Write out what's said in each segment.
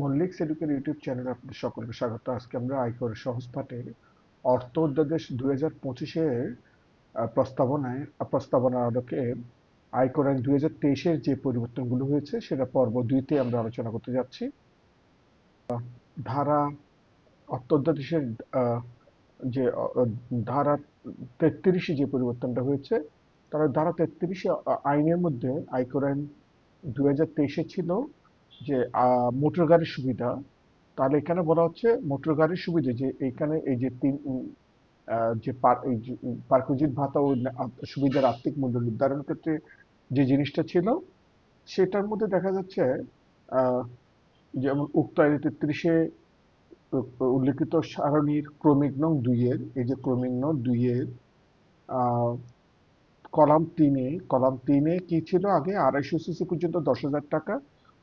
Mallick সেডুকের YouTube চ্যানেলে আপনাদের সকলকে স্বাগত। আজকে আমরা আয়করের সহজ পাঠে অর্থ অধ্যাদেশ দুই হাজার পঁচিশের প্রস্তাবনায় প্রস্তাবনার আলোকে আয়কর আইন দুই হাজার তেইশের যে পরিবর্তনগুলো হয়েছে, সেটা পর্ব দুইতে আমরা আলোচনা করতে যাচ্ছি। ধারা, অর্থ অধ্যাদেশের যে ধারা তেত্রিশে যে পরিবর্তনটা হয়েছে তারা ধারা তেত্রিশে আইনের মধ্যে আয়কর আইন দুই হাজার তেইশে ছিল যে মোটর গাড়ির সুবিধা, তাহলে এখানে বলা হচ্ছে মোটর গাড়ির সুবিধা যে এখানে এই যে তিন যে পার্কজিৎ ভাতা ও সুবিধার আর্থিক মূল্য নির্ধারণের ক্ষেত্রে যে জিনিসটা ছিল, সেটার মধ্যে দেখা যাচ্ছে যেমন উক্ত আইন তেত্রিশে উল্লেখিত সারণীর ক্রমিক নং দুইয়ের, এই যে ক্রমিক নং দুইয়ের কলাম তিনে কলাম তিনে কি ছিল আগে? আড়াইশো সিসি পর্যন্ত দশ হাজার টাকা।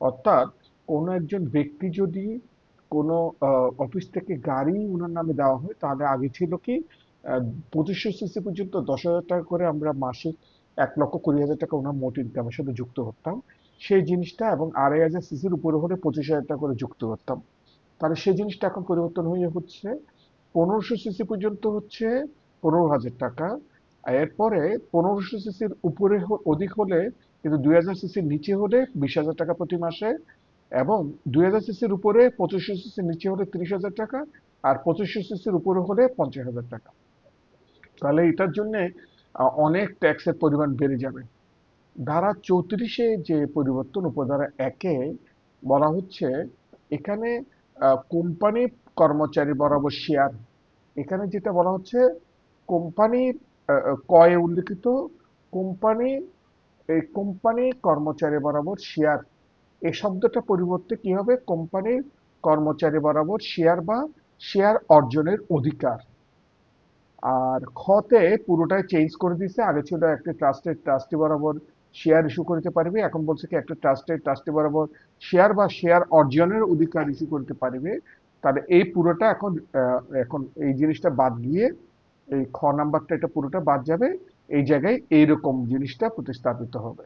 অর্থাৎ কোনো একজন ব্যক্তি যদি কোনো অফিস থেকে গাড়ি ওনার নামে দেওয়া হয়, তাহলে আগে ছিল কি পঁচিশশো সিসি পর্যন্ত দশ হাজার টাকা করে আমরা মাসিক এক লক্ষ কুড়ি হাজার টাকা ওনার মোট ইনকামের সাথে যুক্ত করতাম সেই জিনিসটা এবং আড়াই হাজার সিসির উপরে হলে পঁচিশ হাজার টাকা করে যুক্ত করতাম তাহলে সেই জিনিসটা এখন পরিবর্তন হয়ে হচ্ছে। পনেরোশো সিসি পর্যন্ত হচ্ছে পনেরো হাজার টাকা। এরপরে পনেরোশো সিসির উপরে অধিক হলে কিন্তু দুই হাজার সিসির নিচে হলে বিশ হাজার টাকা প্রতি মাসে। এবং দুই হাজার সিসির উপরে পঁচিশশো সিসির নিচে হলে তিরিশ হাজার টাকা আর পঁচিশশো সিসির উপরে হলে পঞ্চাশ হাজার টাকা। তাহলে এটার জন্য অনেক ট্যাক্সের পরিমাণ বেড়ে যাবে। ধারা চৌত্রিশে যে পরিবর্তন, উপধারা একে বলা হচ্ছে, এখানে কোম্পানি কর্মচারী বরাবর শেয়ার এখানে যেটা বলা হচ্ছে কোম্পানির কয়ে উল্লেখিত? কোম্পানি, এই কোম্পানি কর্মচারী বরাবর শেয়ার এই শব্দটা পরিবর্তে কি হবে? কোম্পানির কর্মচারী বরাবর শেয়ার বা শেয়ার অর্জনের অধিকার। আর খতে পুরোটাই চেঞ্জ করে দিছে। আগে ছিল একটা ট্রাস্টের ট্রাস্টি বরাবর শেয়ার ইস্যু করতে পারবে, এখন বলছে কি একটা ট্রাস্টের ট্রাস্টি বরাবর শেয়ার বা শেয়ার অর্জনের অধিকার ইস্যু করতে পারবে। তাহলে এই পুরোটা এখন এখন এই জিনিসটা বাদ দিয়ে এই খ নাম্বারটা, এটা পুরোটা বাদ যাবে। এই জায়গায় এইরকম জিনিসটা প্রতিস্থাপিত হবে।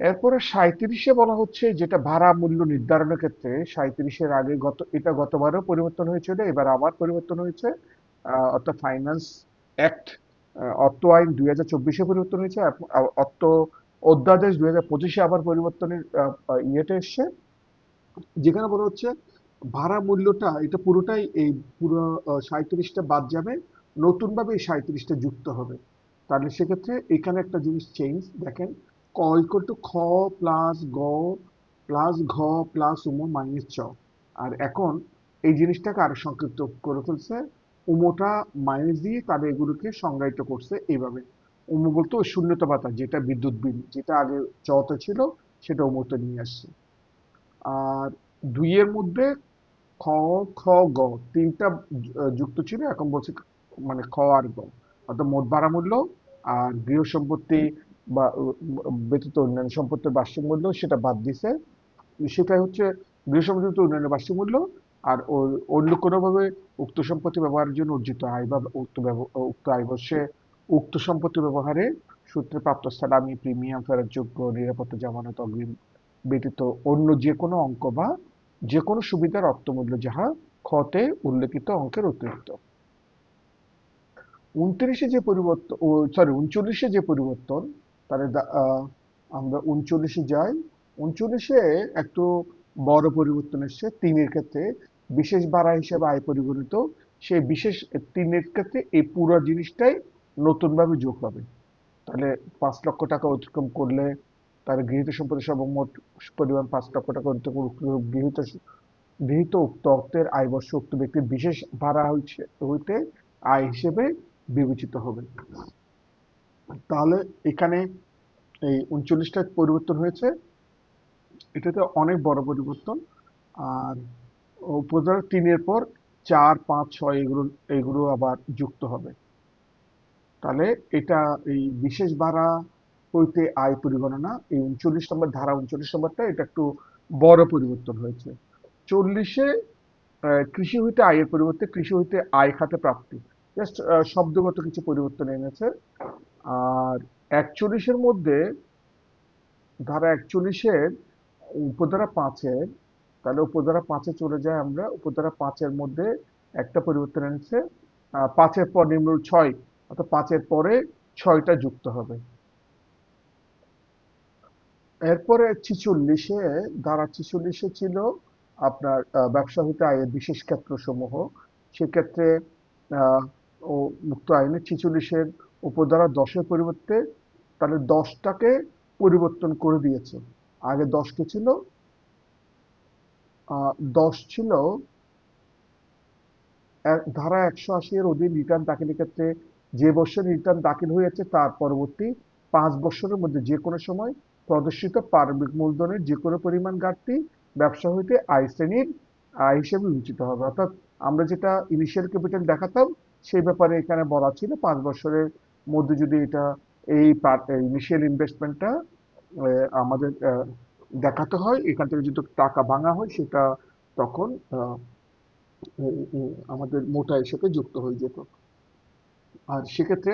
এরপরে সাঁত্রিশে বলা হচ্ছে যেটা ভাড়া মূল্য নির্ধারণের ক্ষেত্রে সাঁত্রিশের আগে গত, এটা গতবারও পরিবর্তন হয়েছিল, এবার আবার পরিবর্তন হয়েছে। অর্থাৎ ফাইন্যান্স অ্যাক্ট অর্থ আইন দুই হাজার চব্বিশে পরিবর্তন হয়েছে অর্থ অধ্যাদেশ দুই হাজার পঁচিশে আবার পরিবর্তনের ইয়েটা এসছে। যেখানে বলা হচ্ছে ভাড়া মূল্যটা, এটা পুরোটাই এই পুরো সাঁত্রিশটা বাদ যাবে, নতুনভাবে এই সাঁত্রিশটা যুক্ত হবে। তাহলে সেক্ষেত্রে এখানে একটা জিনিস চেঞ্জ দেখেন ক ইকুয়াল টু খ প্লাস গ প্লাস ঘ প্লাস উমো মাইনাস চ। আর এখন এই জিনিসটাকে আরও সংক্ষিপ্ত করে ফেলছে। উমোটা মাইনাস দিয়ে তাদের এগুলোকে সংজ্ঞায়িত করছে এইভাবে। উমো বলতে ওই শূন্যতা পাতা যেটা বিদ্যুৎ বিল, যেটা আগে চতে ছিল, সেটা উমোতে নিয়ে আসছে। আর দুইয়ের মধ্যে খ খ, গ, তিনটা যুক্ত ছিল, এখন বলছে মানে খ আর গ। অর্থাৎ মোট ভাড়া মূল্য আর গৃহ সম্পত্তি বা ব্যতীত অন্যান্য সম্পত্তির বার্ষিক মূল্য সেটা বাদ দিছে। সেটাই হচ্ছে গৃহ সম্পত্তি উন্নয়নের বার্ষিক মূল্য আর অন্য কোনোভাবে উক্ত সম্পত্তি ব্যবহারের জন্য অর্জিত আয় বা উক্ত উক্ত আয় বর্ষে উক্ত সম্পত্তি ব্যবহারে সূত্রে প্রাপ্ত সালামি প্রিমিয়াম ফেরতযোগ্য নিরাপত্তা জামানত, অগ্রিম ব্যতীত অন্য যে কোনো অঙ্ক বা যে কোনো সুবিধার অর্থমূল্য যাহা খতে উল্লেখিত অঙ্কের অতিরিক্ত। উনত্রিশে যে পরিবর্তন সরি উনচল্লিশে যে পরিবর্তন তাহলে আমরা উনচল্লিশে যাই। উনচল্লিশে একটু বড় পরিবর্তন এসছে তিনের ক্ষেত্রে। বিশেষ ভাড়া হিসেবে আয় পরিগণিত, সেই বিশেষ তিনের ক্ষেত্রে এই পুরো জিনিসটাই নতুনভাবে যোগ হবে। তাহলে পাঁচ লক্ষ টাকা অতিক্রম করলে তার গৃহীত সম্পত্তি সর্বমোট পরিমাণ পাঁচ লক্ষ টাকা অতিক্রম গৃহীত গৃহীত উক্ত অর্থের আয় বর্ষ উক্ত ব্যক্তির বিশেষ ভাড়া হইতে আয় হিসেবে বিবেচিত হবে। তাহলে এখানে এই উনচল্লিশটা পরিবর্তন হয়েছে। এটাতে অনেক বড় পরিবর্তন। আর উপধারা তিনের পর চার, পাঁচ, ছয় এগুলো এগুলো আবার যুক্ত হবে। তাহলে এটা এই বিশেষ ভাড়া হইতে আয় পরিগণনা, এই উনচল্লিশ নম্বর ধারা উনচল্লিশ নম্বরটা এটা একটু বড় পরিবর্তন হয়েছে। চল্লিশে কৃষি হইতে আয়ের পরিবর্তে কৃষি হইতে আয় খাতে প্রাপ্তি। জাস্ট শব্দগত কিছু পরিবর্তন এনেছে। আর একচল্লিশের মধ্যে ধারা একচল্লিশের উপধারা পাঁচের তাহলে উপধারা পাঁচে চলে যায় আমরা উপধারা পাঁচের মধ্যে একটা পরিবর্তন এনেছে পাঁচের পর নিম্ন ছয় অর্থাৎ পাঁচের পরে ছয়টা যুক্ত হবে। এরপরে ছিচল্লিশে ধারা ছিচল্লিশে ছিল আপনার ব্যবসা হইতে আয়ের বিশেষ ক্ষেত্রসমূহ। সেক্ষেত্রে আহ, ও মুক্ত আইনে ছিচল্লিশের উপধারা দশের পরিবর্তে তাহলে দশটাকে পরিবর্তন করে দিয়েছে। আগে দশ কে ছিল? দশ ছিল ধারা একশো আশি এর অধীন রিটার্ন দাখিলের ক্ষেত্রে যে বছর রিটার্ন দাখিল হয়েছে তার পরবর্তী পাঁচ বছরের মধ্যে যে কোনো সময় প্রদর্শিত প্রারম্ভিক মূলধনের যে কোনো পরিমাণ ঘাটতি ব্যবসা হইতে আয় শ্রেণির আয় হিসেবে বিবেচিত হবে। অর্থাৎ আমরা যেটা ইনিশিয়াল ক্যাপিটাল দেখাতাম, সেই ব্যাপারে এখানে বলা ছিল পাঁচ বছরের মধ্যে যদি এটা এই ইনিশিয়াল ইনভেস্টমেন্টটা আমাদের দেখাতে হয়। এখান থেকে যদি টাকা ভাঙা হয়, সেটা তখন আমাদের মোটা সাথে যুক্ত হয়ে যেত। আর সেক্ষেত্রে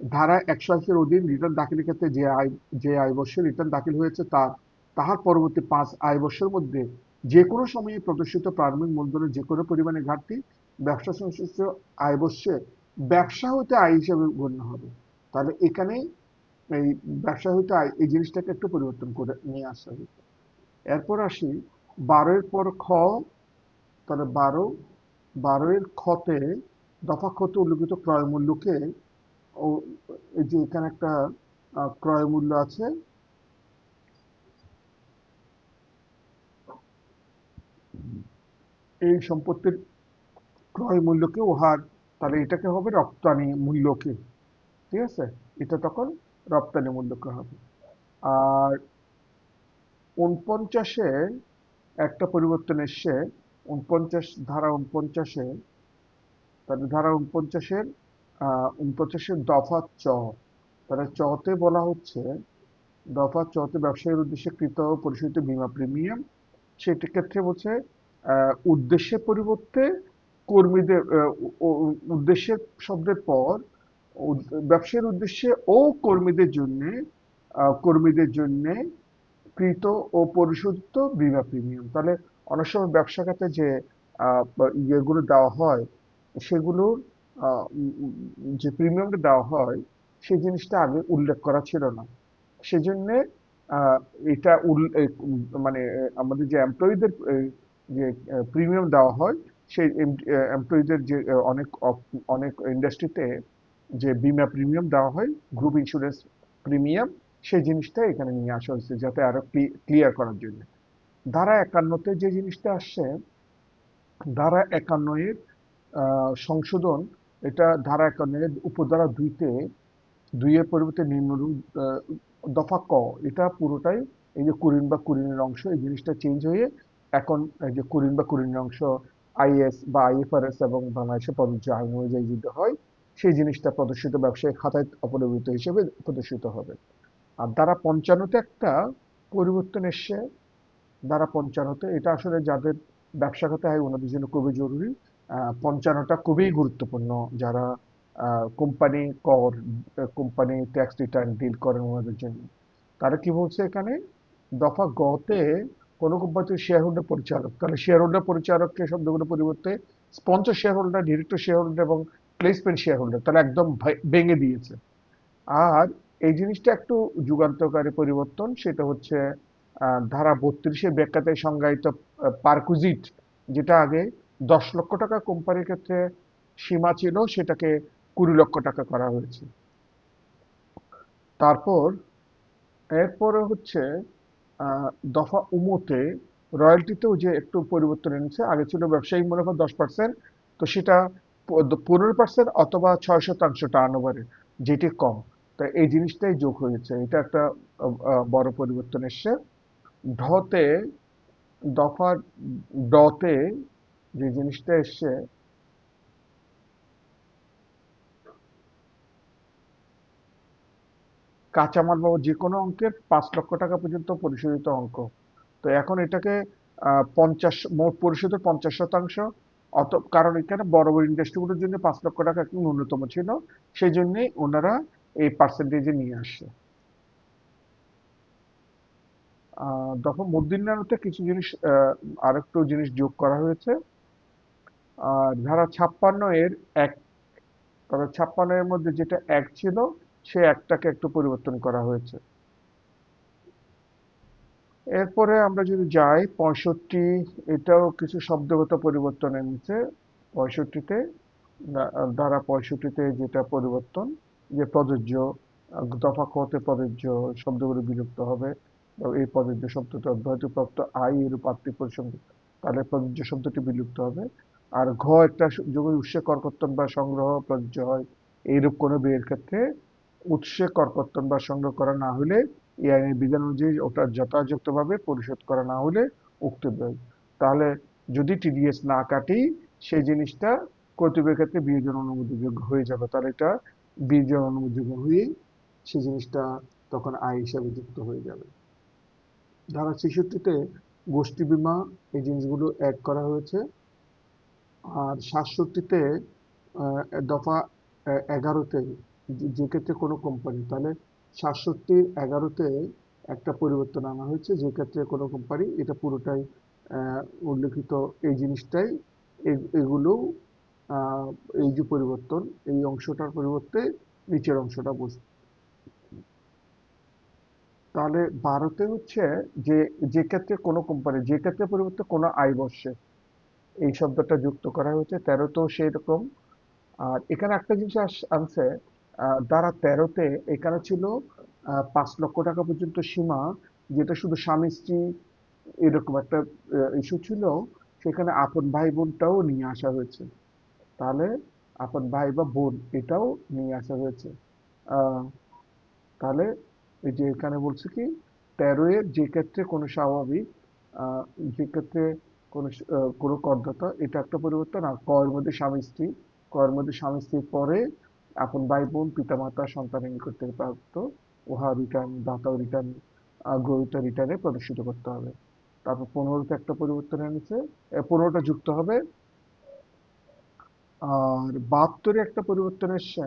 ধারা একশো আশির অধীন রিটার্ন দাখিলের ক্ষেত্রে যে আয় যে আয় বর্ষে রিটার্ন দাখিল হয়েছে, তার, তাহার পরবর্তী পাঁচ আয় বর্ষের মধ্যে যে কোনো সময়ে প্রদর্শিত প্রারম্ভিক মূলধনের যে কোনো পরিমাণে ঘাটতি ব্যবসা সংশ্লিষ্ট আয় বর্ষে ব্যবসা হতে আয় হিসেবে গণ্য হবে। তাহলে এখানে এই ব্যবসা হইতে আয়, এই জিনিসটাকে একটু পরিবর্তন করে নিয়ে আসা হয়েছে এরপর আসি, বারোর পর খ, তাহলে বারো বারোয়ের খতে দফা ক্ষতে উল্লিখিত ক্রয় মূল্যকে, ও, এই যে এখানে একটা ক্রয় মূল্য আছে, এই সম্পত্তির ক্রয় মূল্যকে উহার তাহলে এটাকে হবে রপ্তানি মূল্যকে। ঠিক আছে? এটা তখন রপ্তানি মূল্যকে হবে। আর উনপঞ্চাশে একটা পরিবর্তন এসছে। উনপঞ্চাশ ধারা উনপঞ্চাশে তাহলে ধারা উনপঞ্চাশের উনপঞ্চাশের দফা চ। তাহলে চতে বলা হচ্ছে, দফা চতে ব্যবসায়ীর উদ্দেশ্যে কৃত পরিশোধিত বীমা প্রিমিয়াম। সেটি ক্ষেত্রে বলছে উদ্দেশ্যের পরিবর্তে কর্মীদের উদ্দেশ্যের শব্দের পর ব্যবসায়ীর উদ্দেশ্যে ও কর্মীদের জন্য কর্মীদের জন্য কৃত ও পরিশোধিত বীমা প্রিমিয়াম। তাহলে অনেক সময় ব্যবসা খাতে যে ইয়েগুলো দেওয়া হয় সেগুলোর যে প্রিমিয়ামটা দেওয়া হয়, সেই জিনিসটা আগে উল্লেখ করা ছিল না। সেজন্য এটা মানে আমাদের যে এমপ্লয়ীদের যে প্রিমিয়াম দেওয়া হয়, সেই এমপ্লয়ীদের যে অনেক অনেক ইন্ডাস্ট্রিতে যে বীমা প্রিমিয়াম দেওয়া হয়, গ্রুপ ইন্স্যুরেন্স প্রিমিয়াম, সেই জিনিসটা এখানে নিয়ে আসা হয়েছে যাতে আরও ক্লিয়ার করার জন্য। ধারা একান্নতে যে জিনিসটা আসছে, ধারা একান্ন এর সংশোধন, এটা ধারা একান্ন এর উপধারা দুইতে, দুইয়ের পরিবর্তে নিম্নরূপ দফা ক, এটা পুরোটাই এই যে কুরিন বা কুরিনের অংশ, এই জিনিসটা চেঞ্জ হয়ে এখন এই যে কুরিন বা কুরিনের অংশ, আইএস বা আইএফআরএস এবং বাংলাদেশে প্রযোজ্য আইন অনুযায়ী যদি হয় সেই জিনিসটা প্রদর্শিত ব্যবসায়িক খাতায় অপরিবর্তিত হিসেবে প্রদর্শিত হবে। আর ধারা পঞ্চান্নতে একটা পরিবর্তন এসছে। ধারা পঞ্চান্নতে, এটা আসলে যাদের ব্যবসা খাতে হয়, ওনাদের জন্য খুবই জরুরি। পঞ্চান্নটা খুবই গুরুত্বপূর্ণ। যারা কোম্পানি কর, কোম্পানি ট্যাক্স রিটার্ন ডিল করেন ওনাদের জন্য। তারা কি বলছে এখানে? দফা গতে কোনো কোম্পানিতে শেয়ার হোল্ডার পরিচালক, তাহলে শেয়ার হোল্ডার পরিচালককে শব্দগুলো পরিবর্তে sponsor share holder director share holder এবং প্লেসমেন্ট শেয়ার হোল্ডার তাহলে একদম ভেঙে দিয়েছে। আর এই জিনিসটা একটু যুগান্তকারী পরিবর্তন, সেটা হচ্ছে ধারা বত্রিশের ব্যাখ্যাতে সংজ্ঞায়িত পারকুজিট যেটা আগে দশ লক্ষ টাকা কোম্পানির ক্ষেত্রে সীমা ছিল, সেটাকে কুড়ি লক্ষ টাকা করা হয়েছে। তারপর, এরপরে হচ্ছে দফা উমতে রয়্যালটিতেও যে একটু পরিবর্তন এনেছে, আগে ছিল ব্যবসায়িক মুনাফা দশ পার্সেন্ট তো সেটা পনেরো পার্সেন্ট অথবা ছয় শতাংশ টার্নওভারে যেটি কম। তো এই জিনিসটাই যোগ হয়েছে। এটা একটা বড় পরিবর্তন এসছে। ঢতে দফা ডতে যে জিনিসটা এসছে, কাঁচামাল বা যে কোনো অঙ্কের পাঁচ লক্ষ টাকা পর্যন্ত পরিশোধিত অঙ্ক। তো এখন এটাকে পঞ্চাশ, মোট পরিশোধের পঞ্চাশ শতাংশ অত কারণ এখানে বড় বড় ইন্ডাস্ট্রিগুলোর জন্য পাঁচ লক্ষ টাকা একটু ন্যূনতম ছিল সেই জন্যই ওনারা এই পার্সেন্টেজে নিয়ে আসছে। আহ, দফা কিছু জিনিস আরেকটু জিনিস যোগ করা হয়েছে। আর ধারা ছাপ্পান্ন এর এক ধারা ছাপ্পান্ন এর মধ্যে যেটা এক ছিল সে একটাকে একটু পরিবর্তন করা হয়েছে। এরপরে আমরা যদি যাই, পঁয়ষট্টি, এটাও কিছু শব্দগত পরিবর্তন এনেছে। পঁয়ষট্টিতে ধারা পঁয়ষট্টিতে যেটা পরিবর্তন, যে প্রযোজ্য, দফা কতে প্রযোজ্য শব্দগুলো বিলুপ্ত হবে এই প্রযোজ্য শব্দটি অব্যাহতিপ্রাপ্ত আই এর পার্থিব পরিসংখ্যান তাহলে প্রযোজ্য শব্দটি বিলুপ্ত হবে। আর ঘ একটা যদি উৎসে করকর্তন বা সংগ্রহ প্রযোজ্য হয়, এইরূপ কোনো বিয়ের ক্ষেত্রে উৎসে করকর্তন বা সংগ্রহ করা না হলে এই আইনের বিধান অনুযায়ী ওটা যথাযথভাবে পরিশোধ করা না হলে উক্ত ব্যয়। তাহলে যদি টিডিএস না কাটি সেই জিনিসটা কর্তৃপক্ষের ক্ষেত্রে বিয়োজন অনুমোদনযোগ্য হয়ে যাবে। তাহলে এটা বিয়োজন অনুমোদনযোগ্য হয়ে সেই জিনিসটা তখন আয় হিসাবে যুক্ত হয়ে যাবে। ধারা ছেষট্টিতে গোষ্ঠী বীমা এই জিনিসগুলো অ্যাড করা হয়েছে। আর সাতষট্টিতে দফা এগারোতে যে ক্ষেত্রে কোনো কোম্পানি তাহলে সাতষট্টির এগারোতে একটা পরিবর্তন আনা হয়েছে, যে ক্ষেত্রে কোনো কোম্পানি এটা পুরোটাই উল্লেখিত এই জিনিসটাই এগুলো এই যে পরিবর্তন, এই অংশটার পরিবর্তে নিচের অংশটা বসবে তাহলে ভারতে হচ্ছে যে যে ক্ষেত্রে কোনো কোম্পানি যে ক্ষেত্রে পরিবর্তে কোনো আয় বর্ষে এই শব্দটা যুক্ত করা হয়েছে, তেরোতেও সেই রকম আর এখানে একটা জিনিস আনছে ধারা তেরোতে এখানে ছিল পাঁচ লক্ষ টাকা পর্যন্ত সীমা, যেটা শুধু স্বামী, স্ত্রী এরকম একটা ইস্যু ছিল। সেখানে আপন ভাই বোনটাও নিয়ে আসা হয়েছে। তাহলে আপন ভাই বা বোন এটাও নিয়ে আসা হয়েছে। তাহলে এই যে এখানে বলছে কি তেরো এর যে ক্ষেত্রে কোনো স্বাভাবিক যে ক্ষেত্রে কোনো কোনো করদাতা, এটা একটা পরিবর্তন। আর কর মধ্যে স্বামী, স্ত্রী ক এর মধ্যে স্বামী স্ত্রীর পরে আপন ভাই বোন পিতামাতা সন্তানের নিকট থেকে প্রাপ্ত, উহা রিটার্ন দাতাও রিটার্ন গ্রহিত রিটার্নে প্রদর্শিত করতে হবে। তারপর পনেরোতে একটা পরিবর্তন এনেছে পনেরোটা যুক্ত হবে। আর বাহাত্তরে একটা পরিবর্তন এসছে,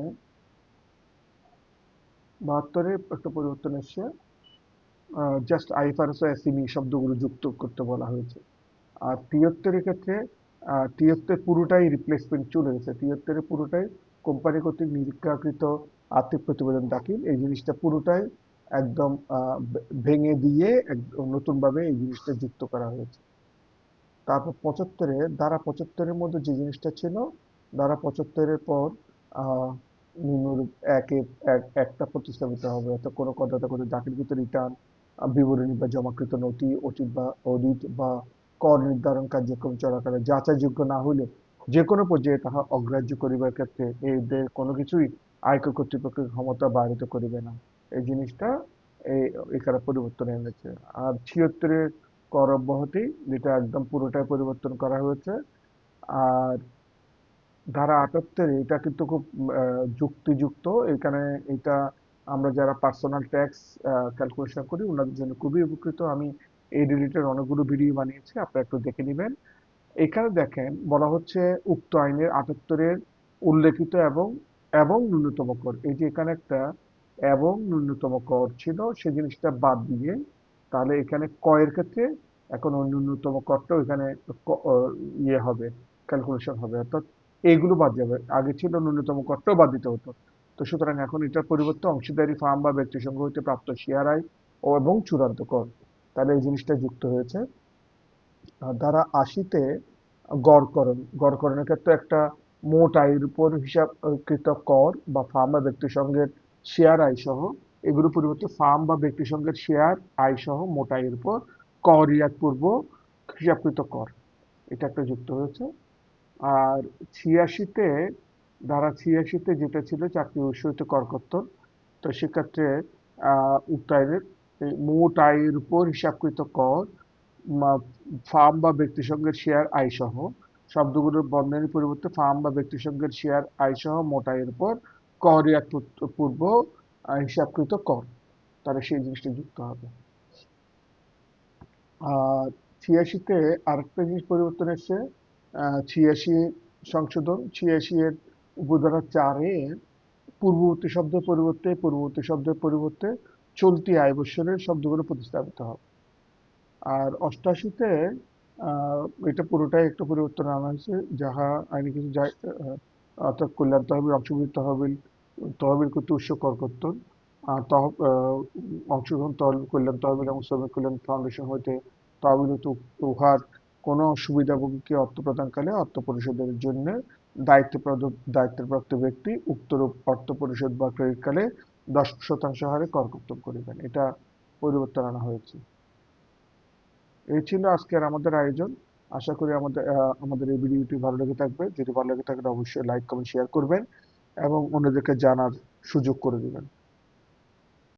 বাহাত্তরে একটা পরিবর্তন এসছে জাস্ট আইফারএস ও এসিমি শব্দগুলো যুক্ত করতে বলা হয়েছে। আর তিয়াত্তরের ক্ষেত্রে তিয়াত্তর পুরোটাই রিপ্লেসমেন্ট চলে গেছে তিয়াত্তরের পুরোটাই কোম্পানি কর্তৃক নিরীক্ষাকৃত আর্থিক প্রতিবেদন দাখিল। এই জিনিসটা পুরোটাই একদম ভেঙে দিয়ে একদম নতুনভাবে এই জিনিসটা যুক্ত করা হয়েছে। তারপর পঁচাত্তরে, ধারা পঁচাত্তরের মধ্যে যে জিনিসটা ছিল, ধারা পঁচাত্তরের পর নিম্নরূপ একে এক একটা প্রতিস্থাপিত হবে। অর্থাৎ কোনো করদাতা কোনো দাখিলকৃত রিটার্ন বিবরণী বা জমাকৃত নথি, অতীত বা অডিট বা কর নির্ধারণ কার্যক্রম চলাকালে যাচাইযোগ্য না হইলে যে কোনো পর্যায়ে তাহা অগ্রাহ্য করিবার ক্ষেত্রে এদের কোনো কিছুই আয়কর কর্তৃপক্ষের ক্ষমতা বাড়িত করিবে না। এই জিনিসটা এই এখানে পরিবর্তন এনেছে। আর ছিয়াত্তরের কর অব্যাহতি যেটা একদম পুরোটাই পরিবর্তন করা হয়েছে। আর ধারা আটাত্তর এটা কিন্তু খুব যুক্তিযুক্ত। এখানে এটা আমরা যারা পার্সোনাল ট্যাক্স ক্যালকুলেশন করি, ওনাদের জন্য খুবই উপকৃত। আমি এই রিলেটেড অনেকগুলো ভিডিও বানিয়েছি, আপনারা একটু দেখে নেবেন। এখানে দেখেন বলা হচ্ছে উক্ত আইনের আটাত্তরের উল্লেখিত এবং এবং ন্যূনতম কর। এই যে এখানে একটা এবং ন্যূনতম কর ছিল সেই জিনিসটা বাদ দিয়ে তাহলে এখানে কয়ের ক্ষেত্রে এখন ন্যূনতম করটাও এখানে ইয়ে হবে ক্যালকুলেশন হবে। অর্থাৎ এইগুলো বাদ যাবে। আগে ছিল ন্যূনতম করটাও বাদ দিতে হতো। তো সুতরাং এখন এটার পরিবর্তে অংশীদারি ফার্ম বা ব্যক্তি সংঘ হইতে প্রাপ্ত শেয়ার আয় ও এবং চূড়ান্ত কর। তাহলে এই জিনিসটা যুক্ত হয়েছে। ধারা আশিতে গড়করণ গড়করণের ক্ষেত্রে একটা মোট আয়ের উপর হিসাবকৃত কর বা ফার্ম বা ব্যক্তি সংঘের শেয়ার আয় সহ এগুলো পরিবর্তে ফার্ম বা ব্যক্তি সংঘের শেয়ার আয় সহ মোট আয়ের উপর কর রিয়াদ পূর্ব হিসাবকৃত কর। এটা একটা যুক্ত হয়েছে। আর ছিয়াশিতে ধারা ছিয়াশিতে যেটা ছিল চাকরি উৎসহিত করকর্তন তো সেক্ষেত্রে, আহ আইনের মোট আয়ের উপর হিসাবকৃত কর ফার্ম বা ব্যক্তি সংঘের শেয়ার আয় সহ, শব্দগুলোর বন্ধনের পরিবর্তে ফার্ম বা ব্যক্তি সংঘের শেয়ার আয় সহ মোট আয়ের উপর কর পূর্ব হিসাবকৃত কর। তাহলে সেই জিনিসটা যুক্ত হবে। আর ছিয়াশিতে আরেকটা জিনিস পরিবর্তন এসছে। ছিয়াশি সংশোধন, ছিয়াশি এর উপধারা চারে পূর্ববর্তী শব্দের পরিবর্তে, পূর্ববর্তী শব্দের পরিবর্তে চলতি আয় বৎসরের শব্দগুলো প্রতিস্থাপিত হবে। আর অষ্টাশিতে এটা পুরোটাই একটা পরিবর্তন আনা হয়েছে যাহা আইনে কিছু যায় অর্থাৎ কল্যাণ তহবিল অংশগ্রহণ তহবিল তহবিল করতে উৎস আহ, তহ অংশগ্রহণ তহবিল কল্যাণ তহবিল এবং শ্রমিক কল্যাণ ফাউন্ডেশন হইতে তহবিল উহার কোনো সুবিধাভোগীকে অর্থ প্রদানকালে অর্থ পরিশোধের জন্য দায়িত্বপ্রাপ্ত দায়িত্বপ্রাপ্ত ব্যক্তি উক্তরূপ অর্থ পরিশোধ বা ক্রেডিট ক্রেডিটকালে দশ শতাংশ হারে করকর্তন করিবেন। এটা পরিবর্তন আনা হয়েছে। এই ছিল আজকের আমাদের আয়োজন। আশা করি আমাদের আমাদের এই ভিডিওটি ভালো লেগে থাকবে। যদি ভালো লেগে থাকে, অবশ্যই লাইক কমেন্ট শেয়ার করবেন এবং অন্যদেরকে জানার সুযোগ করে দিবেন।